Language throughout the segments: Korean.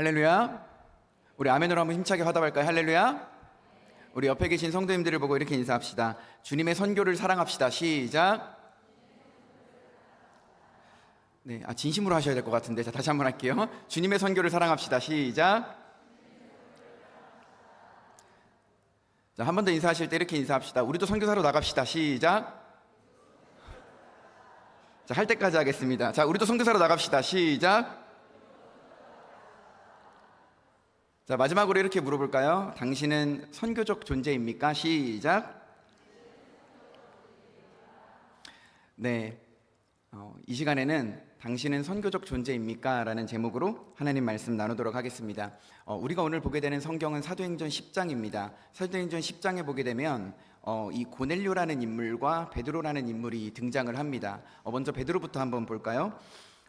할렐루야. 우리 아멘으로 한번 힘차게 화답할까요? 할렐루야. 우리 옆에 계신 성도님들을 보고 이렇게 인사합시다. 주님의 선교를 사랑합시다. 시작. 네, 아, 진심으로 하셔야 될 것 같은데, 자 다시 한번 할게요. 주님의 선교를 사랑합시다. 시작. 자, 한 번 더 인사하실 때 이렇게 인사합시다. 우리도 선교사로 나갑시다. 시작. 자, 할 때까지 하겠습니다. 자, 우리도 선교사로 나갑시다. 시작. 자, 마지막으로 이렇게 물어볼까요? 당신은 선교적 존재입니까? 시작. 네. 어, 이 시간에는 당신은 선교적 존재입니까? 라는 제목으로 하나님 말씀 나누도록 하겠습니다. 어, 우리가 오늘 보게 되는 성경은 사도행전 10장입니다. 사도행전 10장에 보게 되면 어, 이 고넬료라는 인물과 베드로라는 인물이 등장을 합니다. 어, 먼저 베드로부터 한번 볼까요?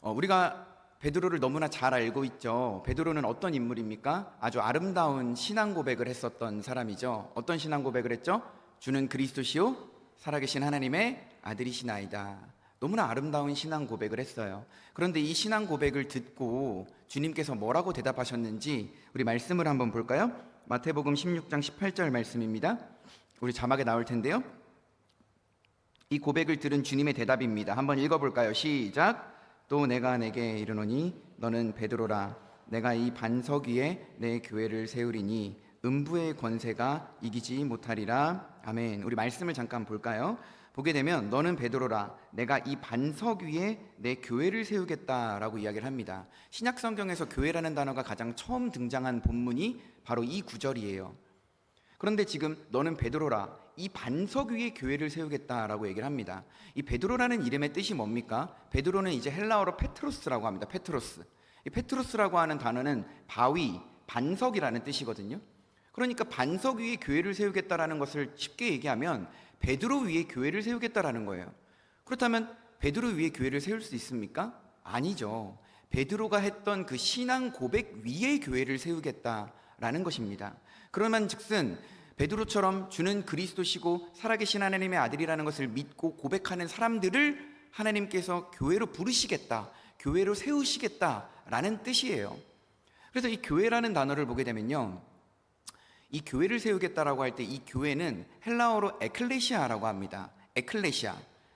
어, 우리가 베드로를 너무나 잘 알고 있죠. 베드로는 어떤 인물입니까? 아주 아름다운 신앙 고백을 했었던 사람이죠. 어떤 신앙 고백을 했죠? 주는 그리스도시요 살아계신 하나님의 아들이시나이다. 너무나 아름다운 신앙 고백을 했어요. 그런데 이 신앙 고백을 듣고 주님께서 뭐라고 대답하셨는지 우리 말씀을 한번 볼까요? 마태복음 16장 18절 말씀입니다. 우리 자막에 나올 텐데요. 이 고백을 들은 주님의 대답입니다. 한번 읽어볼까요? 시작. 또 내가 내게 이르노니 너는 베드로라. 내가 이 반석 위에 내 교회를 세우리니 음부의 권세가 이기지 못하리라. 아멘. 우리 말씀을 잠깐 볼까요? 보게 되면 너는 베드로라. 내가 이 반석 위에 내 교회를 세우겠다라고 이야기를 합니다. 신약 성경에서 교회라는 단어가 가장 처음 등장한 본문이 바로 이 구절이에요. 그런데 지금 너는 베드로라 이 반석 위에 교회를 세우겠다라고 얘기를 합니다. 이 베드로라는 이름의 뜻이 뭡니까? 베드로는 이제 헬라어로 페트로스라고 합니다. 페트로스. 이 페트로스라고 하는 단어는 바위, 반석이라는 뜻이거든요. 그러니까 반석 위에 교회를 세우겠다라는 것을 쉽게 얘기하면 베드로 위에 교회를 세우겠다라는 거예요. 그렇다면 베드로 위에 교회를 세울 수 있습니까? 아니죠. 베드로가 했던 그 신앙 고백 위에 교회를 세우겠다라는 것입니다. 그러면 즉슨 베드로처럼 주는 그리스도시고 살아계신 하나님의 아들이라는 것을 믿고 고백하는 사람들을 하나님께서 교회로 부르시겠다, 교회로 세우시겠다라는 뜻이에요. 그래서 이 교회라는 단어를 보게 되면요. 이 교회를 세우겠다라고 할 때 이 교회는 헬라어로 에클레시아라고 합니다. 에클레시아.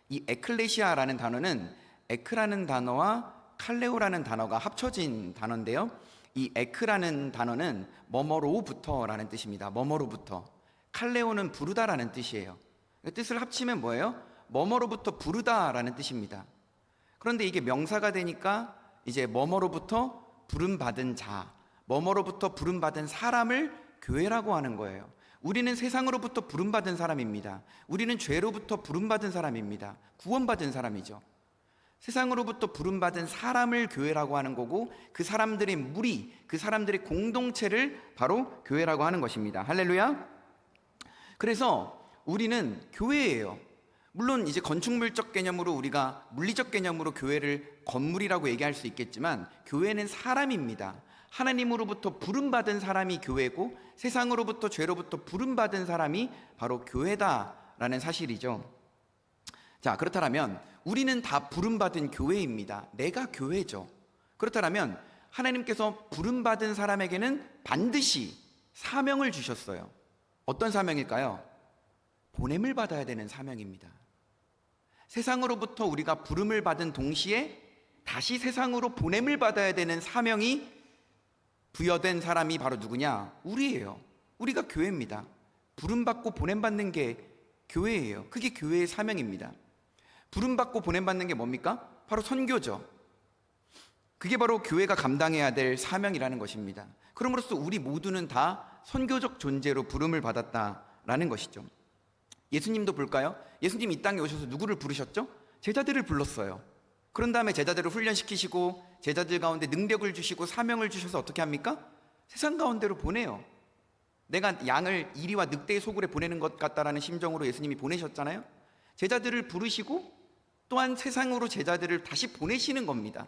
이 에클레시아라는 단어는 에크라는 단어와 칼레오라는 단어가 합쳐진 단어인데요. 이 에크라는 단어는 뭐뭐로부터라는 뜻입니다. 뭐뭐로부터. 칼레오는 부르다라는 뜻이에요. 그 뜻을 합치면 뭐예요? 뭐뭐로부터 부르다라는 뜻입니다. 그런데 이게 명사가 되니까 이제 뭐뭐로부터 부름받은 자, 뭐뭐로부터 부름받은 사람을 교회라고 하는 거예요. 우리는 세상으로부터 부름받은 사람입니다. 우리는 죄로부터 부름받은 사람입니다. 구원받은 사람이죠. 세상으로부터 부름받은 사람을 교회라고 하는 거고 그 사람들의 무리, 그 사람들의 공동체를 바로 교회라고 하는 것입니다. 할렐루야. 그래서 우리는 교회예요. 물론 이제 건축물적 개념으로 우리가 물리적 개념으로 교회를 건물이라고 얘기할 수 있겠지만 교회는 사람입니다. 하나님으로부터 부름받은 사람이 교회고 세상으로부터 죄로부터 부름받은 사람이 바로 교회다라는 사실이죠. 자, 그렇다면 우리는 다 부름받은 교회입니다. 내가 교회죠. 그렇다면 하나님께서 부름받은 사람에게는 반드시 사명을 주셨어요. 어떤 사명일까요? 보냄을 받아야 되는 사명입니다. 세상으로부터 우리가 부름을 받은 동시에 다시 세상으로 보냄을 받아야 되는 사명이 부여된 사람이 바로 누구냐? 우리예요. 우리가 교회입니다. 부름받고 보냄받는 게 교회예요. 그게 교회의 사명입니다. 부름받고 보냄받는 게 뭡니까? 바로 선교죠. 그게 바로 교회가 감당해야 될 사명이라는 것입니다. 그럼으로써 우리 모두는 다 선교적 존재로 부름을 받았다라는 것이죠. 예수님도 볼까요? 예수님 이 땅에 오셔서 누구를 부르셨죠? 제자들을 불렀어요. 그런 다음에 제자들을 훈련시키시고 제자들 가운데 능력을 주시고 사명을 주셔서 어떻게 합니까? 세상 가운데로 보내요. 내가 양을 이리와 늑대의 소굴에 보내는 것 같다라는 심정으로 예수님이 보내셨잖아요. 제자들을 부르시고 또한 세상으로 제자들을 다시 보내시는 겁니다.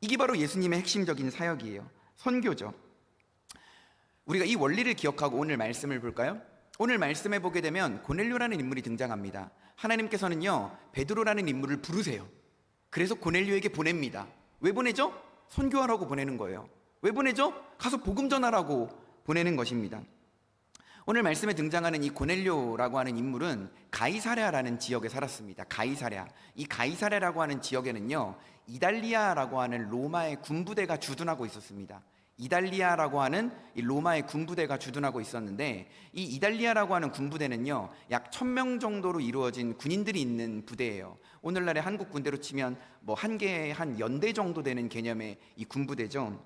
이게 바로 예수님의 핵심적인 사역이에요. 선교죠. 우리가 이 원리를 기억하고 오늘 말씀을 볼까요? 오늘 말씀에 보게 되면 고넬료라는 인물이 등장합니다. 하나님께서는요, 베드로라는 인물을 부르세요. 그래서 고넬료에게 보냅니다. 왜 보내죠? 선교하라고 보내는 거예요. 왜 보내죠? 가서 복음 전하라고 보내는 것입니다. 오늘 말씀에 등장하는 이 고넬료라고 하는 인물은 가이사랴라는 지역에 살았습니다. 가이사랴. 이 가이사랴라고 하는 지역에는요, 이달리아라고 하는 로마의 군부대가 주둔하고 있었습니다. 이달리아라고 하는 이 로마의 군부대가 주둔하고 있었는데 이 이달리아라고 하는 군부대는요 약 1000명 정도로 이루어진 군인들이 있는 부대예요. 오늘날의 한국 군대로 치면 뭐 한 개의 한 연대 정도 되는 개념의 이 군부대죠.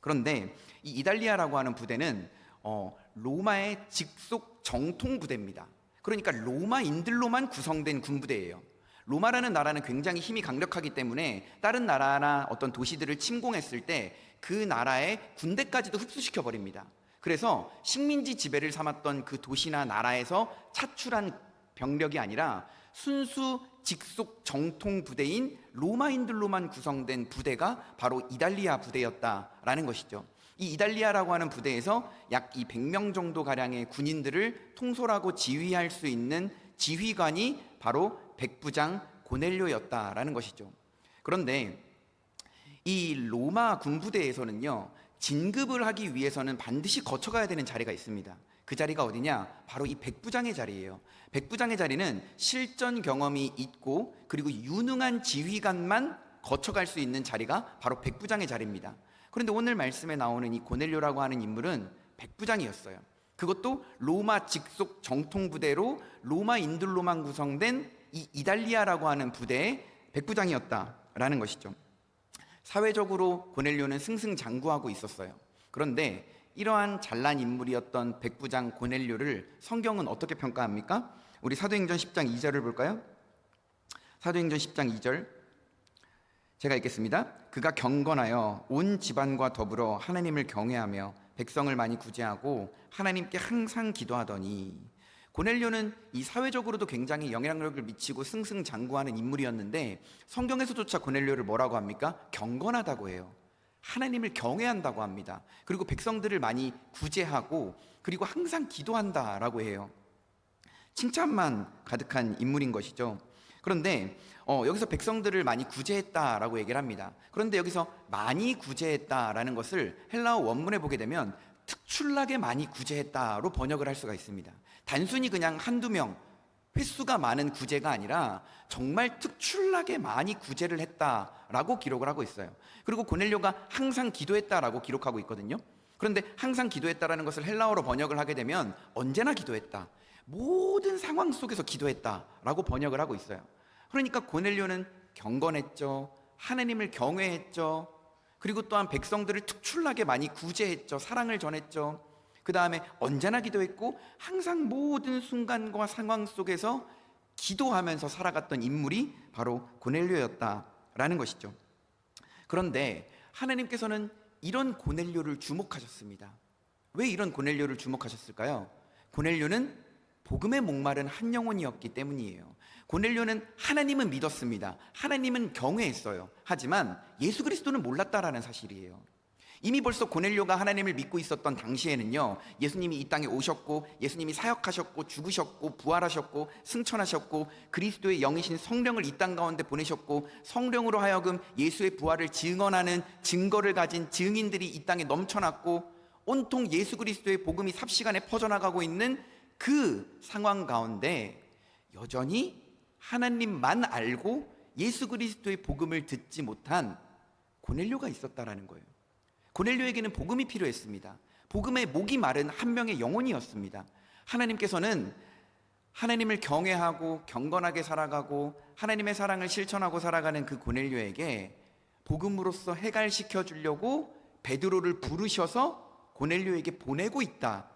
그런데 이 이달리아라고 하는 부대는 어, 로마의 직속 정통 부대입니다. 그러니까 로마인들로만 구성된 군부대예요. 로마라는 나라는 굉장히 힘이 강력하기 때문에 다른 나라나 어떤 도시들을 침공했을 때그 나라의 군대까지도 흡수시켜 버립니다. 그래서 식민지 지배를 삼았던 그 도시나 나라에서 차출한 병력이 아니라 순수 직속 정통 부대인 로마인들로만 구성된 부대가 바로 이달리아 부대였다라는 것이죠. 이 이달리아라고 하는 부대에서 약 이 100명 정도 가량의 군인들을 통솔하고 지휘할 수 있는 지휘관이 바로 백부장 고넬료였다라는 것이죠. 그런데 이 로마 군부대에서는요 진급을 하기 위해서는 반드시 거쳐가야 되는 자리가 있습니다. 그 자리가 어디냐? 바로 이 백부장의 자리예요. 백부장의 자리는 실전 경험이 있고 그리고 유능한 지휘관만 거쳐갈 수 있는 자리가 바로 백부장의 자리입니다. 그런데 오늘 말씀에 나오는 이 고넬료라고 하는 인물은 백부장이었어요. 그것도 로마 직속 정통 부대로 로마인들로만 구성된 이 이달리아라고 하는 부대의 백부장이었다라는 것이죠. 사회적으로 고넬료는 승승장구하고 있었어요. 그런데 이러한 잘난 인물이었던 백부장 고넬료를 성경은 어떻게 평가합니까? 우리 사도행전 10장 2절을 볼까요? 사도행전 10장 2절 제가 읽겠습니다. 그가 경건하여 온 집안과 더불어 하나님을 경외하며 백성을 많이 구제하고 하나님께 항상 기도하더니 고넬료는 이 사회적으로도 굉장히 영향력을 미치고 승승장구하는 인물이었는데 성경에서조차 고넬료를 뭐라고 합니까? 경건하다고 해요. 하나님을 경외한다고 합니다. 그리고 백성들을 많이 구제하고 그리고 항상 기도한다라고 해요. 칭찬만 가득한 인물인 것이죠. 그런데 어, 여기서 백성들을 많이 구제했다라고 얘기를 합니다. 그런데 여기서 많이 구제했다라는 것을 헬라어 원문에 보게 되면 특출나게 많이 구제했다로 번역을 할 수가 있습니다. 단순히 그냥 한두 명 횟수가 많은 구제가 아니라 정말 특출나게 많이 구제를 했다라고 기록을 하고 있어요. 그리고 고넬료가 항상 기도했다라고 기록하고 있거든요. 그런데 항상 기도했다라는 것을 헬라어로 번역을 하게 되면 언제나 기도했다. 모든 상황 속에서 기도했다라고 번역을 하고 있어요. 그러니까 고넬료는 경건했죠. 하나님을 경외했죠. 그리고 또한 백성들을 특출나게 많이 구제했죠. 사랑을 전했죠. 그 다음에 언제나 기도했고 항상 모든 순간과 상황 속에서 기도하면서 살아갔던 인물이 바로 고넬료였다라는 것이죠. 그런데 하나님께서는 이런 고넬료를 주목하셨습니다. 왜 이런 고넬료를 주목하셨을까요? 고넬료는 복음의 목마른 한 영혼이었기 때문이에요. 고넬료는 하나님은 믿었습니다. 하나님은 경외했어요. 하지만 예수 그리스도는 몰랐다라는 사실이에요. 이미 벌써 고넬료가 하나님을 믿고 있었던 당시에는요, 예수님이 이 땅에 오셨고, 예수님이 사역하셨고, 죽으셨고, 부활하셨고, 승천하셨고, 그리스도의 영이신 성령을 이 땅 가운데 보내셨고, 성령으로 하여금 예수의 부활을 증언하는 증거를 가진 증인들이 이 땅에 넘쳐났고, 온통 예수 그리스도의 복음이 삽시간에 퍼져나가고 있는 그 상황 가운데 여전히 하나님만 알고 예수 그리스도의 복음을 듣지 못한 고넬료가 있었다라는 거예요. 고넬료에게는 복음이 필요했습니다. 복음의 목이 마른 한 명의 영혼이었습니다. 하나님께서는 하나님을 경외하고 경건하게 살아가고 하나님의 사랑을 실천하고 살아가는 그 고넬료에게 복음으로써 해갈시켜 주려고 베드로를 부르셔서 고넬료에게 보내고 있다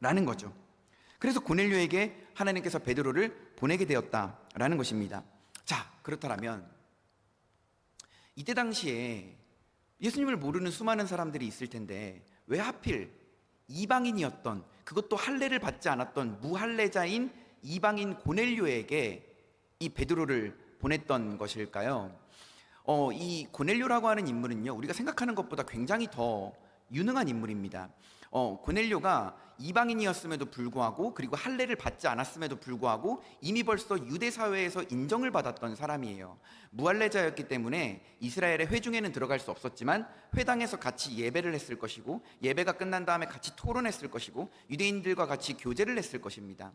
라는 거죠. 그래서 고넬료에게 하나님께서 베드로를 보내게 되었다 라는 것입니다. 자, 그렇다면 이때 당시에 예수님을 모르는 수많은 사람들이 있을 텐데 왜 하필 이방인이었던 그것도 할례를 받지 않았던 무할례자인 이방인 고넬료에게 이 베드로를 보냈던 것일까요? 어, 이 고넬료라고 하는 인물은요, 우리가 생각하는 것보다 굉장히 더 유능한 인물입니다. 어, 고넬료가 이방인이었음에도 불구하고 그리고 할례를 받지 않았음에도 불구하고 이미 벌써 유대 사회에서 인정을 받았던 사람이에요. 무할례자였기 때문에 이스라엘의 회중에는 들어갈 수 없었지만 회당에서 같이 예배를 했을 것이고 예배가 끝난 다음에 같이 토론했을 것이고 유대인들과 같이 교제를 했을 것입니다.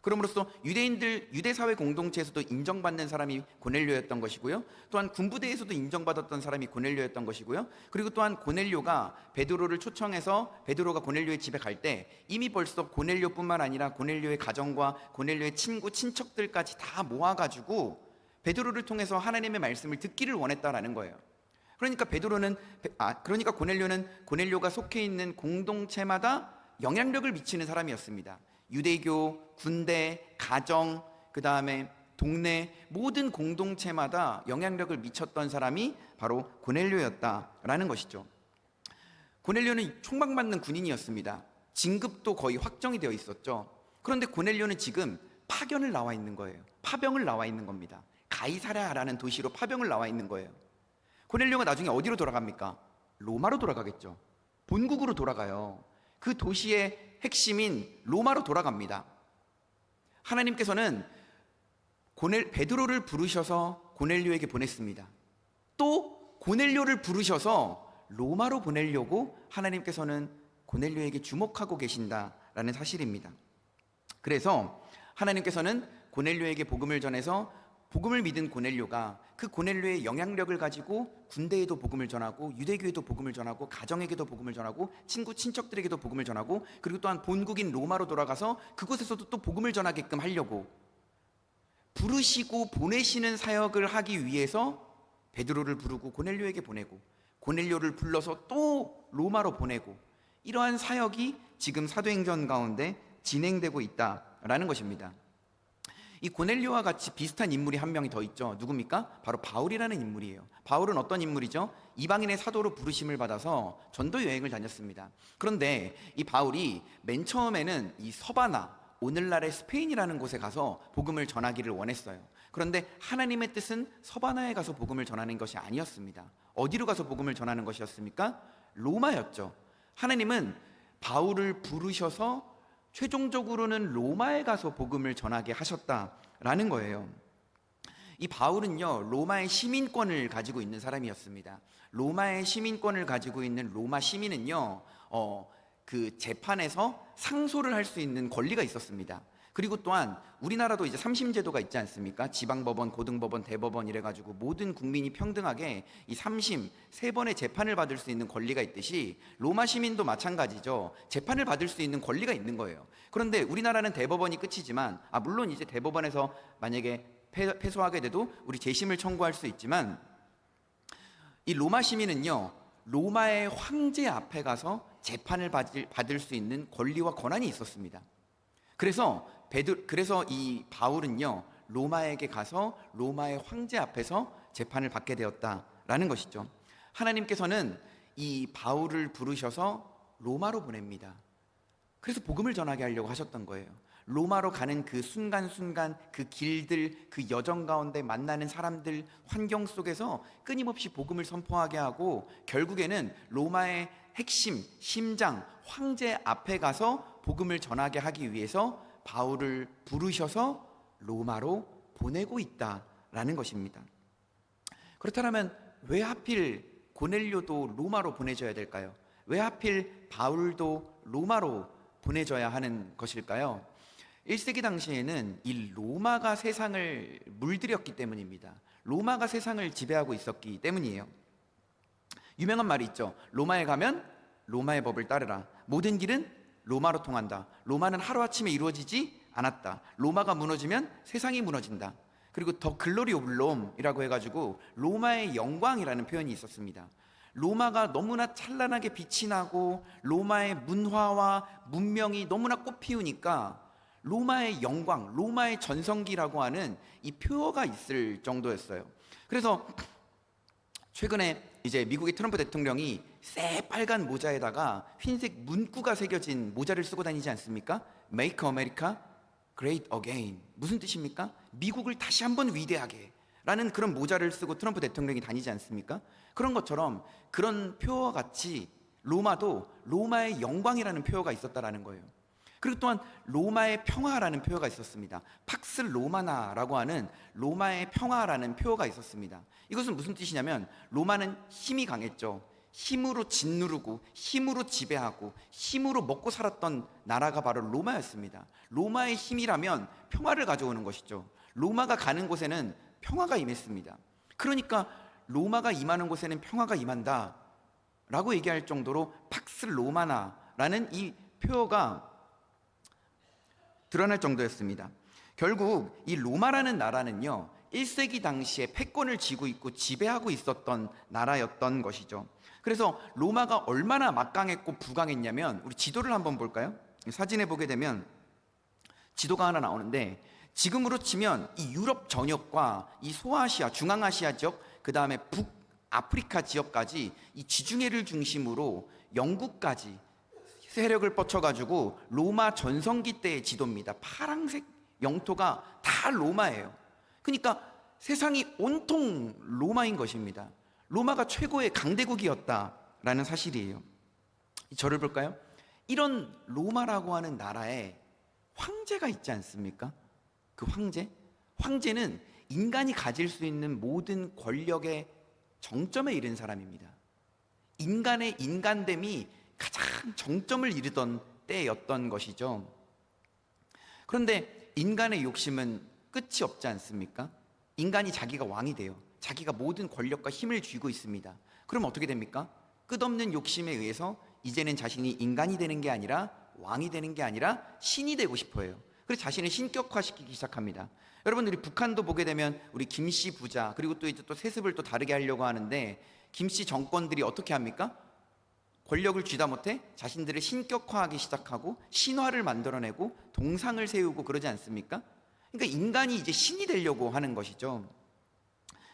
그럼으로써 유대인들 유대 사회 공동체에서도 인정받는 사람이 고넬료였던 것이고요. 또한 군부대에서도 인정받았던 사람이 고넬료였던 것이고요. 그리고 또한 고넬료가 베드로를 초청해서 베드로가 고넬료의 집에 갈 때 이미 벌써 고넬료뿐만 아니라 고넬료의 가정과 고넬료의 친구 친척들까지 다 모아 가지고 베드로를 통해서 하나님의 말씀을 듣기를 원했다라는 거예요. 그러니까 베드로는 아 그러니까 고넬료는 고넬료가 속해 있는 공동체마다 영향력을 미치는 사람이었습니다. 유대교, 군대, 가정, 그 다음에 동네 모든 공동체마다 영향력을 미쳤던 사람이 바로 고넬료였다라는 것이죠. 고넬료는 총망받는 군인이었습니다. 진급도 거의 확정이 되어 있었죠. 그런데 고넬료는 지금 파견을 나와 있는 거예요. 파병을 나와 있는 겁니다. 가이사랴라는 도시로 파병을 나와 있는 거예요. 고넬료가 나중에 어디로 돌아갑니까? 로마로 돌아가겠죠. 본국으로 돌아가요. 그 도시의 핵심인 로마로 돌아갑니다. 하나님께서는 고넬 베드로를 부르셔서 고넬료에게 보냈습니다. 또 고넬료를 부르셔서 로마로 보내려고 하나님께서는 고넬료에게 주목하고 계신다라는 사실입니다. 그래서 하나님께서는 고넬료에게 복음을 전해서 복음을 믿은 고넬료가 그 고넬료의 영향력을 가지고 군대에도 복음을 전하고 유대교에도 복음을 전하고 가정에게도 복음을 전하고 친구 친척들에게도 복음을 전하고 그리고 또한 본국인 로마로 돌아가서 그곳에서도 또 복음을 전하게끔 하려고 부르시고 보내시는 사역을 하기 위해서 베드로를 부르고 고넬료에게 보내고 고넬료를 불러서 또 로마로 보내고 이러한 사역이 지금 사도행전 가운데 진행되고 있다라는 것입니다. 이 고넬료와 같이 비슷한 인물이 한 명이 더 있죠. 누굽니까? 바로 바울이라는 인물이에요. 바울은 어떤 인물이죠? 이방인의 사도로 부르심을 받아서 전도 여행을 다녔습니다. 그런데 이 바울이 맨 처음에는 이 서바나 오늘날의 스페인이라는 곳에 가서 복음을 전하기를 원했어요. 그런데 하나님의 뜻은 서바나에 가서 복음을 전하는 것이 아니었습니다. 어디로 가서 복음을 전하는 것이었습니까? 로마였죠. 하나님은 바울을 부르셔서 최종적으로는 로마에 가서 복음을 전하게 하셨다라는 거예요. 이 바울은요, 로마의 시민권을 가지고 있는 사람이었습니다. 로마의 시민권을 가지고 있는 로마 시민은요, 어, 그 재판에서 상소를 할 수 있는 권리가 있었습니다. 그리고 또한 우리나라도 이제 삼심제도가 있지 않습니까? 지방법원, 고등법원, 대법원 이래가지고 모든 국민이 평등하게 이 삼심 세 번의 재판을 받을 수 있는 권리가 있듯이 로마 시민도 마찬가지죠. 재판을 받을 수 있는 권리가 있는 거예요. 그런데 우리나라는 대법원이 끝이지만 아 물론 이제 대법원에서 만약에 패, 패소하게 돼도 우리 재심을 청구할 수 있지만 이 로마 시민은요 로마의 황제 앞에 가서 재판을 받을 수 있는 권리와 권한이 있었습니다. 그래서 베드 그래서 이 바울은요 로마에게 가서 로마의 황제 앞에서 재판을 받게 되었다라는 것이죠. 하나님께서는 이 바울을 부르셔서 로마로 보냅니다. 그래서 복음을 전하게 하려고 하셨던 거예요. 로마로 가는 그 순간순간 그 길들 그 여정 가운데 만나는 사람들 환경 속에서 끊임없이 복음을 선포하게 하고 결국에는 로마의 핵심 심장 황제 앞에 가서 복음을 전하게 하기 위해서 바울을 부르셔서 로마로 보내고 있다라는 것입니다. 그렇다면 왜 하필 고넬료도 로마로 보내져야 될까요? 왜 하필 바울도 로마로 보내져야 하는 것일까요? 1세기 당시에는 이 로마가 세상을 물들였기 때문입니다. 로마가 세상을 지배하고 있었기 때문이에요. 유명한 말이 있죠. 로마에 가면 로마의 법을 따르라. 모든 길은 로마로 통한다. 로마는 하루아침에 이루어지지 않았다. 로마가 무너지면 세상이 무너진다. 그리고 더 글로리 오브 롬이라고 해가지고 로마의 영광이라는 표현이 있었습니다. 로마가 너무나 찬란하게 빛이 나고 로마의 문화와 문명이 너무나 꽃피우니까 로마의 영광, 로마의 전성기라고 하는 이 표어가 있을 정도였어요. 그래서 최근에 이제 미국의 트럼프 대통령이 새빨간 모자에다가 흰색 문구가 새겨진 모자를 쓰고 다니지 않습니까? Make America Great Again. 무슨 뜻입니까? 미국을 다시 한번 위대하게. 라는 그런 모자를 쓰고 트럼프 대통령이 다니지 않습니까? 그런 것처럼 그런 표와 같이 로마도 로마의 영광이라는 표어가 있었다라는 거예요. 그리고 또한 로마의 평화라는 표어가 있었습니다. 팍스 로마나라고 하는 로마의 평화라는 표어가 있었습니다. 이것은 무슨 뜻이냐면 로마는 힘이 강했죠. 힘으로 짓누르고 힘으로 지배하고 힘으로 먹고 살았던 나라가 바로 로마였습니다. 로마의 힘이라면 평화를 가져오는 것이죠. 로마가 가는 곳에는 평화가 임했습니다. 그러니까 로마가 임하는 곳에는 평화가 임한다. 라고 얘기할 정도로 팍스 로마나라는 이 표어가 드러날 정도였습니다. 결국 이 로마라는 나라는요, 1세기 당시에 패권을 쥐고 있고 지배하고 있었던 나라였던 것이죠. 그래서 로마가 얼마나 막강했고 부강했냐면 우리 지도를 한번 볼까요? 사진에 보게 되면 지도가 하나 나오는데 지금으로 치면 이 유럽 전역과 이 소아시아, 중앙아시아 지역, 그 다음에 북아프리카 지역까지 이 지중해를 중심으로 영국까지 세력을 뻗쳐가지고 로마 전성기 때의 지도입니다. 파랑색 영토가 다 로마예요. 그러니까 세상이 온통 로마인 것입니다. 로마가 최고의 강대국이었다라는 사실이에요. 이 절을 볼까요? 이런 로마라고 하는 나라에 황제가 있지 않습니까? 그 황제? 황제는 인간이 가질 수 있는 모든 권력의 정점에 이른 사람입니다. 인간의 인간됨이 가장 정점을 이르던 때였던 것이죠. 그런데 인간의 욕심은 끝이 없지 않습니까? 인간이 자기가 왕이 돼요. 자기가 모든 권력과 힘을 쥐고 있습니다. 그럼 어떻게 됩니까? 끝없는 욕심에 의해서 이제는 자신이 인간이 되는 게 아니라 왕이 되는 게 아니라 신이 되고 싶어 해요. 그래서 자신을 신격화시키기 시작합니다. 여러분들이 북한도 보게 되면 우리 김씨 부자 그리고 또 이제 또 세습을 또 다르게 하려고 하는데 김씨 정권들이 어떻게 합니까? 권력을 쥐다 못해 자신들을 신격화하기 시작하고 신화를 만들어내고 동상을 세우고 그러지 않습니까? 그러니까 인간이 이제 신이 되려고 하는 것이죠.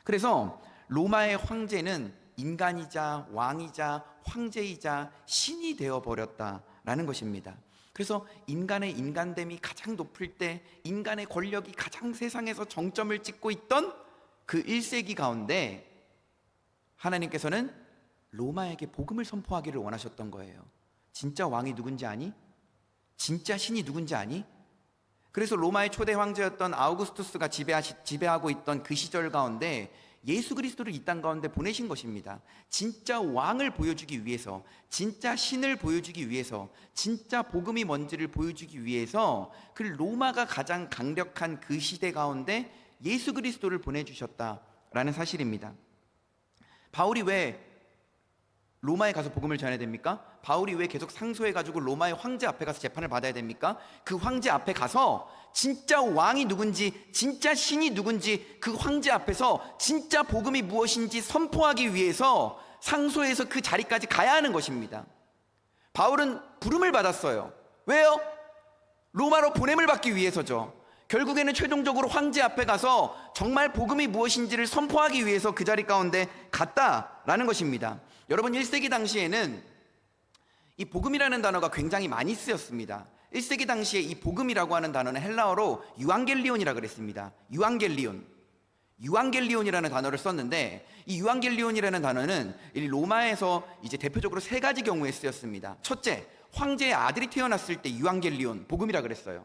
그래서 로마의 황제는 인간이자 왕이자 황제이자 신이 되어 버렸다라는 것입니다. 그래서 인간의 인간됨이 가장 높을 때 인간의 권력이 가장 세상에서 정점을 찍고 있던 그 1세기 가운데 하나님께서는 로마에게 복음을 선포하기를 원하셨던 거예요. 진짜 왕이 누군지 아니? 진짜 신이 누군지 아니? 그래서 로마의 초대 황제였던 아우구스투스가 지배하시, 지배하 고 있던 그 시절 가운데 예수 그리스도를 이 땅 가운데 보내신 것입니다. 진짜 왕을 보여주기 위해서, 진짜 신을 보여주기 위해서, 진짜 복음이 뭔지를 보여주기 위해서 그 로마가 가장 강력한 그 시대 가운데 예수 그리스도를 보내주셨다라는 사실입니다. 바울이 왜 로마에 가서 복음을 전해야 됩니까? 바울이 왜 계속 상소해가지고 로마의 황제 앞에 가서 재판을 받아야 됩니까? 그 황제 앞에 가서 진짜 왕이 누군지, 진짜 신이 누군지 그 황제 앞에서 진짜 복음이 무엇인지 선포하기 위해서 상소해서 그 자리까지 가야 하는 것입니다. 바울은 부름을 받았어요. 왜요? 로마로 보냄을 받기 위해서죠. 결국에는 최종적으로 황제 앞에 가서 정말 복음이 무엇인지를 선포하기 위해서 그 자리 가운데 갔다라는 것입니다. 여러분 1세기 당시에는 이 복음이라는 단어가 굉장히 많이 쓰였습니다. 1세기 당시에 이 복음이라고 하는 단어는 헬라어로 유앙겔리온이라 그랬습니다. 유앙겔리온. 유앙겔리온이라는 단어를 썼는데 이 유앙겔리온이라는 단어는 이 로마에서 이제 대표적으로 세 가지 경우에 쓰였습니다. 첫째, 황제의 아들이 태어났을 때 유앙겔리온 복음이라 그랬어요.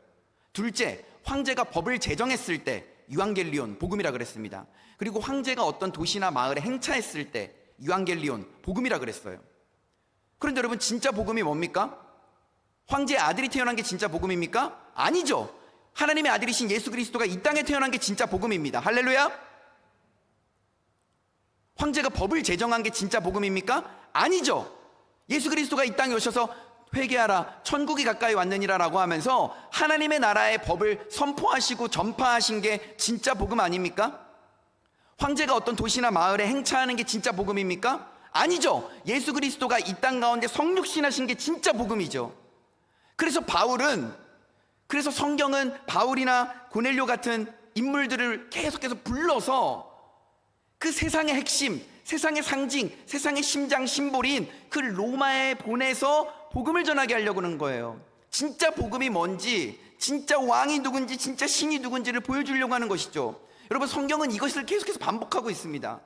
둘째, 황제가 법을 제정했을 때 유앙겔리온 복음이라 그랬습니다. 그리고 황제가 어떤 도시나 마을에 행차했을 때 유앙겔리온 복음이라 그랬어요. 그런데 여러분 진짜 복음이 뭡니까? 황제의 아들이 태어난 게 진짜 복음입니까? 아니죠. 하나님의 아들이신 예수 그리스도가 이 땅에 태어난 게 진짜 복음입니다. 할렐루야. 황제가 법을 제정한 게 진짜 복음입니까? 아니죠. 예수 그리스도가 이 땅에 오셔서 회개하라 천국이 가까이 왔느니라라고 하면서 하나님의 나라의 법을 선포하시고 전파하신 게 진짜 복음 아닙니까? 황제가 어떤 도시나 마을에 행차하는 게 진짜 복음입니까? 아니죠. 예수 그리스도가 이 땅 가운데 성육신하신 게 진짜 복음이죠. 그래서 바울은 그래서 성경은 바울이나 고넬료 같은 인물들을 계속해서 불러서 그 세상의 핵심, 세상의 상징, 세상의 심장 심볼인 그 로마에 보내서 복음을 전하게 하려고 하는 거예요. 진짜 복음이 뭔지, 진짜 왕이 누군지, 진짜 신이 누군지를 보여주려고 하는 것이죠. 여러분 성경은 이것을 계속해서 반복하고 있습니다.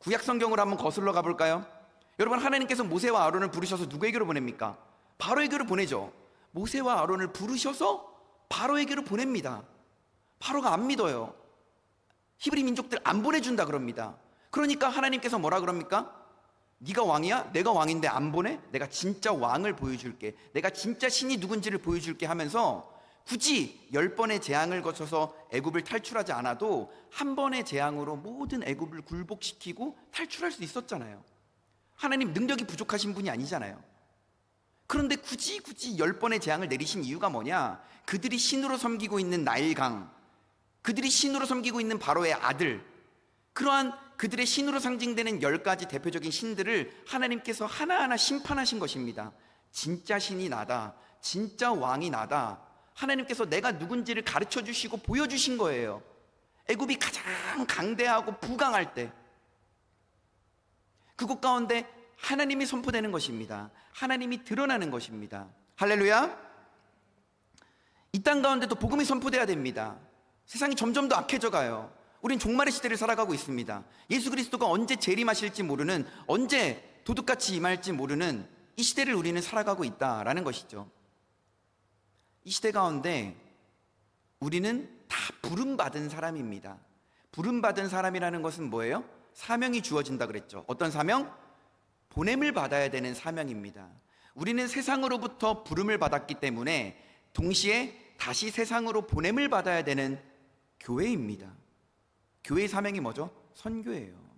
구약 성경으로 한번 거슬러 가볼까요? 여러분 하나님께서 모세와 아론을 부르셔서 누구에게로 보냅니까? 바로에게로 보내죠. 모세와 아론을 부르셔서 바로에게로 보냅니다. 바로가 안 믿어요. 히브리 민족들 안 보내준다 그럽니다. 그러니까 하나님께서 뭐라 그럽니까? 네가 왕이야? 내가 왕인데 안 보내? 내가 진짜 왕을 보여줄게. 내가 진짜 신이 누군지를 보여줄게 하면서 굳이 열 번의 재앙을 거쳐서 애굽을 탈출하지 않아도 한 번의 재앙으로 모든 애굽을 굴복시키고 탈출할 수 있었잖아요. 하나님 능력이 부족하신 분이 아니잖아요. 그런데 굳이 굳이 열 번의 재앙을 내리신 이유가 뭐냐? 그들이 신으로 섬기고 있는 나일강, 그들이 신으로 섬기고 있는 바로의 아들, 그러한 그들의 신으로 상징되는 열 가지 대표적인 신들을 하나님께서 하나하나 심판하신 것입니다. 진짜 신이 나다. 진짜 왕이 나다. 하나님께서 내가 누군지를 가르쳐 주시고 보여주신 거예요. 애굽이 가장 강대하고 부강할 때 그곳 가운데 하나님이 선포되는 것입니다. 하나님이 드러나는 것입니다. 할렐루야. 이 땅 가운데도 복음이 선포돼야 됩니다. 세상이 점점 더 악해져 가요. 우린 종말의 시대를 살아가고 있습니다. 예수 그리스도가 언제 재림하실지 모르는 언제 도둑같이 임할지 모르는 이 시대를 우리는 살아가고 있다라는 것이죠. 이 시대 가운데 우리는 다 부름 받은 사람입니다. 부름 받은 사람이라는 것은 뭐예요? 사명이 주어진다 그랬죠. 어떤 사명? 보냄을 받아야 되는 사명입니다. 우리는 세상으로부터 부름을 받았기 때문에 동시에 다시 세상으로 보냄을 받아야 되는 교회입니다. 교회의 사명이 뭐죠? 선교예요.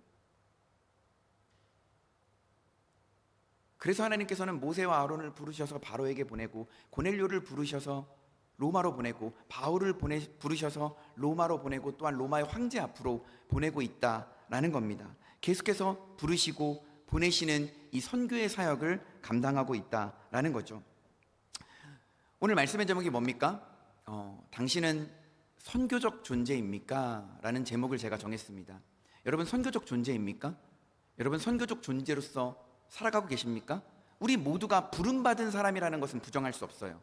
그래서 하나님께서는 모세와 아론을 부르셔서 바로에게 보내고 고넬료를 부르셔서 로마로 보내고 바울을 보내 부르셔서 로마로 보내고 또한 로마의 황제 앞으로 보내고 있다라는 겁니다. 계속해서 부르시고 보내시는 이 선교의 사역을 감당하고 있다라는 거죠. 오늘 말씀의 제목이 뭡니까? 어, 당신은 선교적 존재입니까? 라는 제목을 제가 정했습니다. 여러분 선교적 존재입니까? 여러분 선교적 존재로서 살아가고 계십니까? 우리 모두가 부름받은 사람이라는 것은 부정할 수 없어요.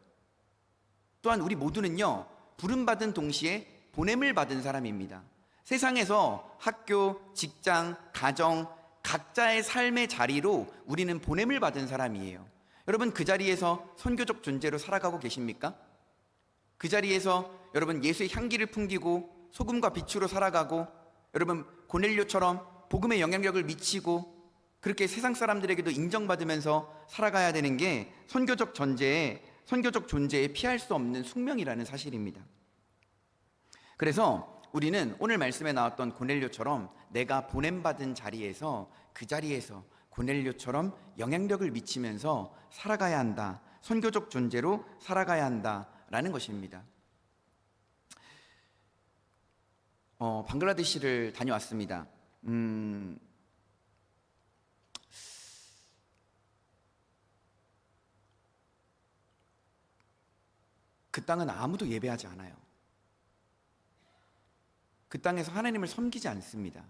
또한 우리 모두는요, 부름받은 동시에 보냄을 받은 사람입니다. 세상에서 학교, 직장, 가정, 각자의 삶의 자리로 우리는 보냄을 받은 사람이에요. 여러분 그 자리에서 선교적 존재로 살아가고 계십니까? 그 자리에서 여러분 예수의 향기를 풍기고 소금과 빛으로 살아가고 여러분 고넬료처럼 복음의 영향력을 미치고 그렇게 세상 사람들에게도 인정받으면서 살아가야 되는 게 선교적 존재에 선교적 존재에 피할 수 없는 숙명이라는 사실입니다. 그래서 우리는 오늘 말씀에 나왔던 고넬료처럼 내가 보냄받은 자리에서 그 자리에서 고넬료처럼 영향력을 미치면서 살아가야 한다. 선교적 존재로 살아가야 한다라는 것입니다. 어, 방글라데시를 다녀왔습니다. 음, 그 땅은 아무도 예배하지 않아요. 그 땅에서 하나님을 섬기지 않습니다.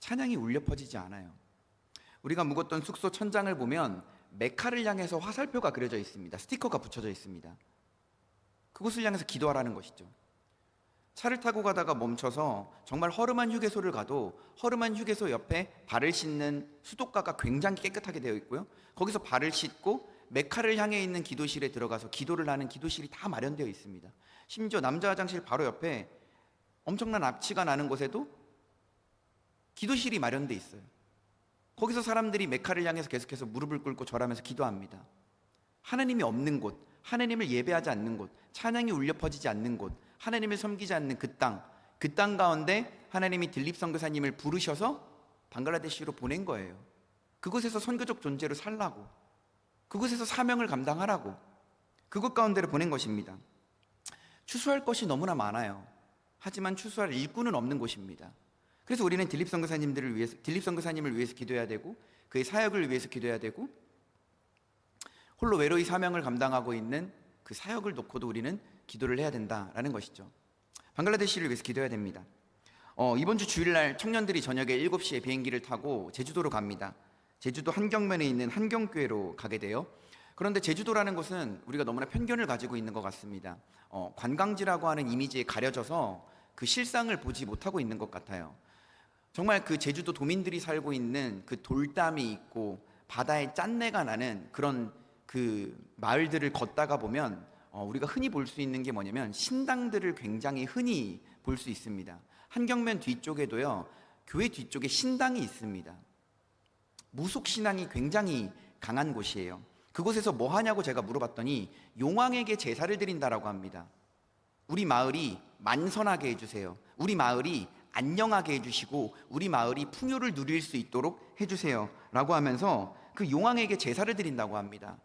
찬양이 울려 퍼지지 않아요. 우리가 묵었던 숙소 천장을 보면 메카를 향해서 화살표가 그려져 있습니다. 스티커가 붙여져 있습니다. 그곳을 향해서 기도하라는 것이죠. 차를 타고 가다가 멈춰서 정말 허름한 휴게소를 가도 허름한 휴게소 옆에 발을 씻는 수도가가 굉장히 깨끗하게 되어 있고요. 거기서 발을 씻고 메카를 향해 있는 기도실에 들어가서 기도를 하는 기도실이 다 마련되어 있습니다. 심지어 남자 화장실 바로 옆에 엄청난 악취가 나는 곳에도 기도실이 마련돼 있어요. 거기서 사람들이 메카를 향해서 계속해서 무릎을 꿇고 절하면서 기도합니다. 하나님이 없는 곳, 하나님을 예배하지 않는 곳, 찬양이 울려 퍼지지 않는 곳, 하나님을 섬기지 않는 그 땅, 그 땅 가운데 하나님이 들립 선교사님을 부르셔서 방글라데시로 보낸 거예요. 그곳에서 선교적 존재로 살라고, 그곳에서 사명을 감당하라고, 그곳 가운데로 보낸 것입니다. 추수할 것이 너무나 많아요. 하지만 추수할 일꾼은 없는 곳입니다. 그래서 우리는 딜립 선교사님들을 위해서 딜립 선교사님을 위해서 기도해야 되고 그의 사역을 위해서 기도해야 되고 홀로 외로이 사명을 감당하고 있는 그 사역을 놓고도 우리는 기도를 해야 된다라는 것이죠. 방글라데시를 위해서 기도해야 됩니다. 어, 이번 주 주일날 청년들이 저녁에 7시에 비행기를 타고 제주도로 갑니다. 제주도 한경면에 있는 한경교회로 가게 돼요. 그런데 제주도라는 곳은 우리가 너무나 편견을 가지고 있는 것 같습니다. 어, 관광지라고 하는 이미지에 가려져서 그 실상을 보지 못하고 있는 것 같아요. 정말 그 제주도 도민들이 살고 있는 그 돌담이 있고 바다에 짠내가 나는 그런 그 마을들을 걷다가 보면 어, 우리가 흔히 볼 수 있는 게 뭐냐면 신당들을 굉장히 흔히 볼 수 있습니다. 한경면 뒤쪽에도요 교회 뒤쪽에 신당이 있습니다. 무속 신앙이 굉장히 강한 곳이에요. 그곳에서 뭐 하냐고 제가 물어봤더니 용왕에게 제사를 드린다라고 합니다. 우리 마을이 만선하게 해주세요. 우리 마을이 안녕하게 해주시고 우리 마을이 풍요를 누릴 수 있도록 해주세요 라고 하면서 그 용왕에게 제사를 드린다고 합니다.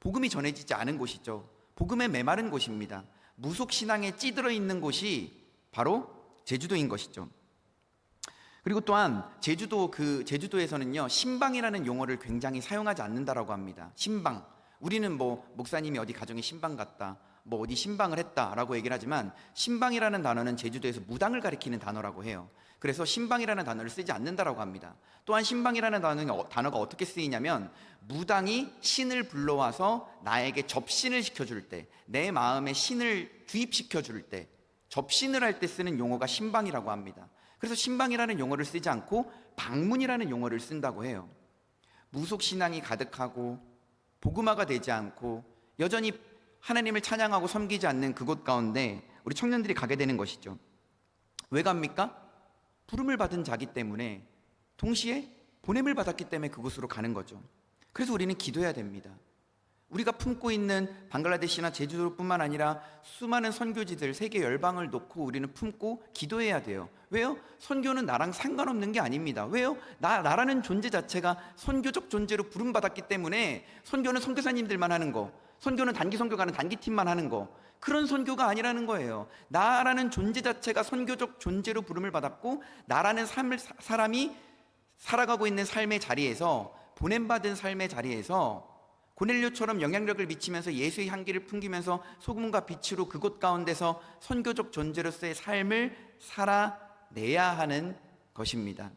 복음이 전해지지 않은 곳이죠. 복음에 메마른 곳입니다. 무속 신앙에 찌들어 있는 곳이 바로 제주도인 것이죠. 그리고 또한 제주도 그 제주도에서는요 신방이라는 용어를 굉장히 사용하지 않는다라고 합니다. 신방. 우리는 뭐 목사님이 어디 가정에 신방 갔다, 뭐 어디 신방을 했다라고 얘기를 하지만 신방이라는 단어는 제주도에서 무당을 가리키는 단어라고 해요. 그래서 신방이라는 단어를 쓰지 않는다라고 합니다. 또한 신방이라는 단어는 어- 단어가 어떻게 쓰이냐면 무당이 신을 불러와서 나에게 접신을 시켜줄 때, 내 마음에 신을 주입시켜 줄 때, 접신을 할 때 쓰는 용어가 신방이라고 합니다. 그래서 신방이라는 용어를 쓰지 않고 방문이라는 용어를 쓴다고 해요. 무속 신앙이 가득하고 복음화가 되지 않고 여전히 하나님을 찬양하고 섬기지 않는 그곳 가운데 우리 청년들이 가게 되는 것이죠. 왜 갑니까? 부름을 받은 자기 때문에 동시에 보냄을 받았기 때문에 그곳으로 가는 거죠. 그래서 우리는 기도해야 됩니다. 우리가 품고 있는 방글라데시나 제주도뿐만 아니라 수많은 선교지들 세계 열방을 놓고 우리는 품고 기도해야 돼요. 왜요? 선교는 나랑 상관없는 게 아닙니다. 왜요? 나 나라는 존재 자체가 선교적 존재로 부름 받았기 때문에 선교는 선교사님들만 하는 거, 선교는 단기 선교가는 단기 팀만 하는 거. 그런 선교가 아니라는 거예요. 나라는 존재 자체가 선교적 존재로 부름을 받았고 나라는 삶을 사- 사람이 살아가고 있는 삶의 자리에서 보냄받은 삶의 자리에서 고넬료처럼 영향력을 미치면서 예수의 향기를 풍기면서 소금과 빛으로 그곳 가운데서 선교적 존재로서의 삶을 살아내야 하는 것입니다.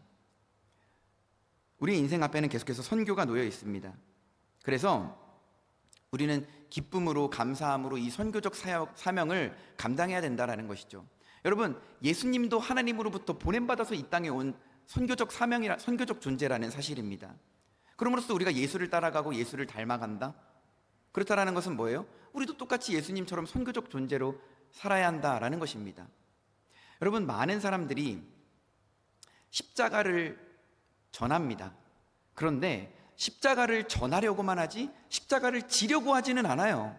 우리 인생 앞에는 계속해서 선교가 놓여 있습니다. 그래서 우리는 기쁨으로 감사함으로 이 선교적 사역, 사명을 감당해야 된다라는 것이죠. 여러분, 예수님도 하나님으로부터 보냄받아서 이 땅에 온 선교적 사명이라 선교적 존재라는 사실입니다. 그럼으로써 우리가 예수를 따라가고 예수를 닮아간다. 그렇다라는 것은 뭐예요? 우리도 똑같이 예수님처럼 선교적 존재로 살아야 한다라는 것입니다. 여러분, 많은 사람들이 십자가를 전합니다. 그런데 십자가를 전하려고만 하지 십자가를 지려고 하지는 않아요.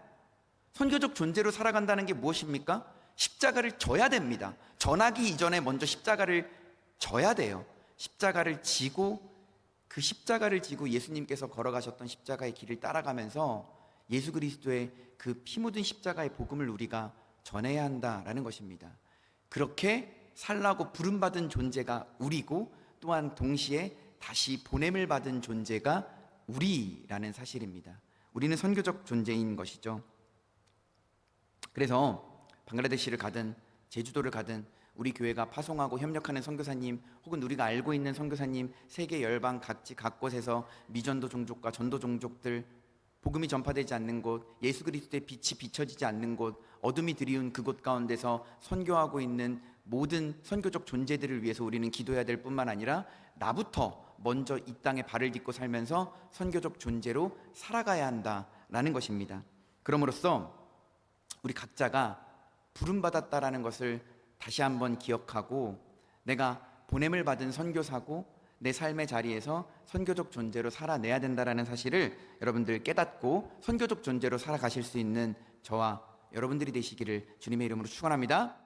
선교적 존재로 살아간다는 게 무엇입니까? 십자가를 져야 됩니다. 전하기 이전에 먼저 십자가를 져야 돼요. 십자가를 지고 그 십자가를 지고 예수님께서 걸어가셨던 십자가의 길을 따라가면서 예수 그리스도의 그 피 묻은 십자가의 복음을 우리가 전해야 한다라는 것입니다. 그렇게 살라고 부름받은 존재가 우리고 또한 동시에 다시 보냄을 받은 존재가 우리라는 사실입니다. 우리는 선교적 존재인 것이죠. 그래서 방글라데시를 가든 제주도를 가든 우리 교회가 파송하고 협력하는 선교사님 혹은 우리가 알고 있는 선교사님 세계 열방 각지 각곳에서 미전도 종족과 전도 종족들 복음이 전파되지 않는 곳, 예수 그리스도의 빛이 비춰지지 않는 곳, 어둠이 드리운 그곳 가운데서 선교하고 있는 모든 선교적 존재들을 위해서 우리는 기도해야 될 뿐만 아니라 나부터 먼저 이 땅에 발을 딛고 살면서 선교적 존재로 살아가야 한다라는 것입니다. 그럼으로써 우리 각자가 부름받았다라는 것을 다시 한번 기억하고 내가 보냄을 받은 선교사고 내 삶의 자리에서 선교적 존재로 살아내야 된다라는 사실을 여러분들 깨닫고 선교적 존재로 살아가실 수 있는 저와 여러분들이 되시기를 주님의 이름으로 축원합니다.